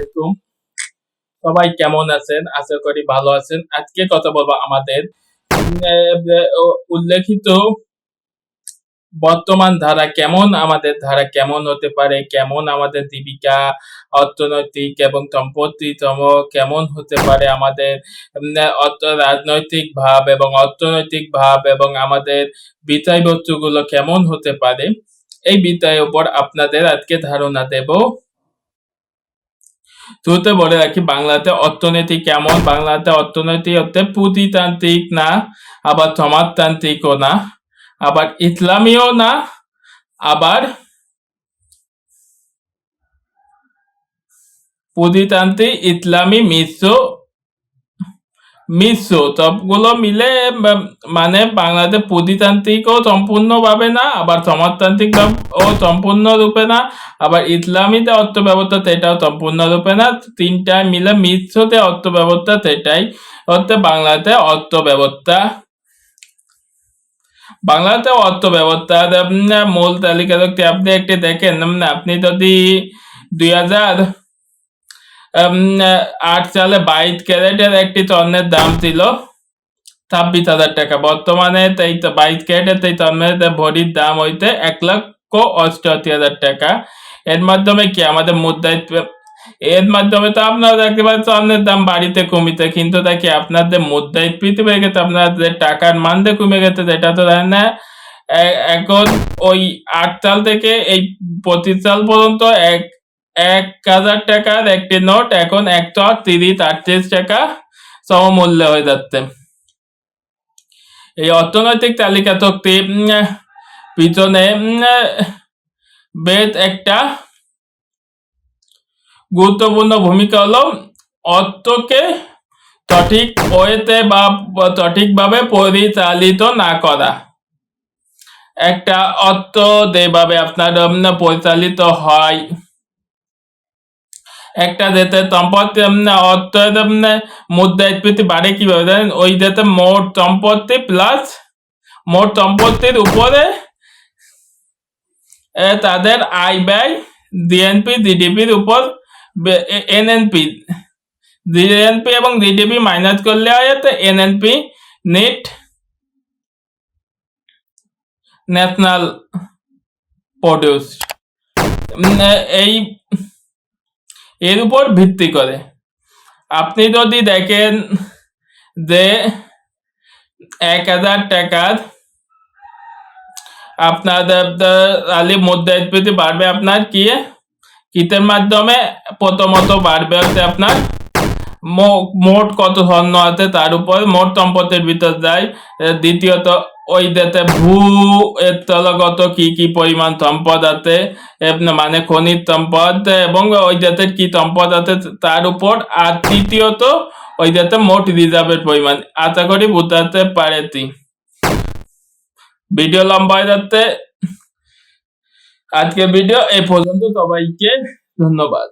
আলাইকুম। সবাই কেমন আছেন? আশা করি ভালো আছেন। আজকে কথা বলব আমাদের উল্লেখিত বর্তমান ধারা কেমন, আমাদের ধারা কেমন হতে পারে, কেমন আমাদের জীবিকা, অর্থনৈতিক এবং সম্পত্তিতম কেমন হতে পারে, আমাদের রাজনৈতিক ভাব এবং অর্থনৈতিক ভাব এবং আমাদের বিষয়বস্তুগুলো কেমন হতে পারে, এই বিষয়ের উপর আপনাদের আজকে ধারণা দেব। শুরুতে বলে রাখি বাংলাতে অর্থনীতি কেমন? বাংলাতে অর্থনীতি হতে পুঁজিতান্ত্রিক না, আবার সমাজতান্ত্রিকও না, আবার ইসলামীও না, আবার পুঁজিতান্ত্রিক ইসলামী, মিশ্র মিশ্র। সবগুলো মিলে মানে বাংলাতে পুঁজিতান্ত্রিকও সম্পূর্ণভাবে না, আবার সমাজতান্ত্রিক ও সম্পূর্ণ রূপে না, আবার ইসলামীতে অর্থ ব্যবস্থা সেটাও সম্পূর্ণ রূপে না, তিনটা মিলে মিশ্রতে অর্থ ব্যবস্থা সেটাই হচ্ছে বাংলাতে অর্থ ব্যবস্থা বাংলাতে অর্থ ব্যবস্থা মূল তালিকা দেখতে আপনি একটি দেখেন আপনি যদি দুই হাজার আট সালে বাইশ ক্যারেটের একটি স্বর্ণের দাম ছিল ছাব্বিশ হাজার টাকা। বর্তমানে এই তো বাইশ ক্যারেটের এই স্বর্ণের ভরির দাম হইতে এক লক্ষ অষ্টআশি হাজার টাকা। এর মাধ্যমে কি আমাদের মুদ্রায় এর মাধ্যমে তো আপনারা দেখতে পাচ্ছেন স্বর্ণের দাম বাড়িতে কমিতে, কিন্তু দেখি আপনাদের মুদ্রাস্ফীতি বেড়ে গেছে, আপনাদের টাকার মান দিয়ে কমে গেছে, যেটা তো জানেন না। এখন ওই আট সাল থেকে এই পঁচিশ সাল পর্যন্ত এক এক হাজার টাকার একটি নোট, এখন একশো তিরিশ, আটত্রিশ টাকা সমমূল্য হয়ে যাচ্ছে। এই অর্থনৈতিক তালিকা শক্তি পিছনে, বেশ একটা গুরুত্বপূর্ণ ভূমিকা হলো অর্থকে সঠিক ওয়েতে বা সঠিকভাবে পরিচালিত না করা। একটা অর্থ যেভাবে আপনার পরিচালিত হয় একটা যেতে সম্পত্তি উম, অর্থ উম, মুদ্রাস্ফীতি বাড়ে কীভাবে? জানেন ওই যেতে মোট সম্পত্তি প্লাস মোট সম্পত্তির উপরে তাদের আয় ব্যয় ডিএনপি জিডিপির উপর এনএনপি ডিএনপি এবং জিডিপি মাইনাস করলে হয় তো এনএনপি নেট ন্যাশনাল প্রডিউস এই এর উপর ভিত্তি করে। আপনি যদি দেখেন যে এক হাজার টাকার আপনার আলি মুদ্রাস্ফীতি বাড়বে আপনার কি? কিতের মাধ্যমে? প্রথমত বাড়বে হচ্ছে আপনার মোট কত স্বর্ণ আছে তার উপর, মোট সম্পত্তির ভিতর যায়। দ্বিতীয়ত ওই দেতে ভূ তলগত কি কি পরিমাণ সম্পদ আছে? মানে খনিজ সম্পদ এবং ওই দেতে কি সম্পদ আছে তার উপর? আর তৃতীয়ত, ওই দেতে মোট রিজার্ভের পরিমাণ। আশা করি বুঝতে পারেছি। ভিডিও লম্বা যাচ্ছে। আজকে ভিডিও এই পর্যন্ত। সবাইকে ধন্যবাদ।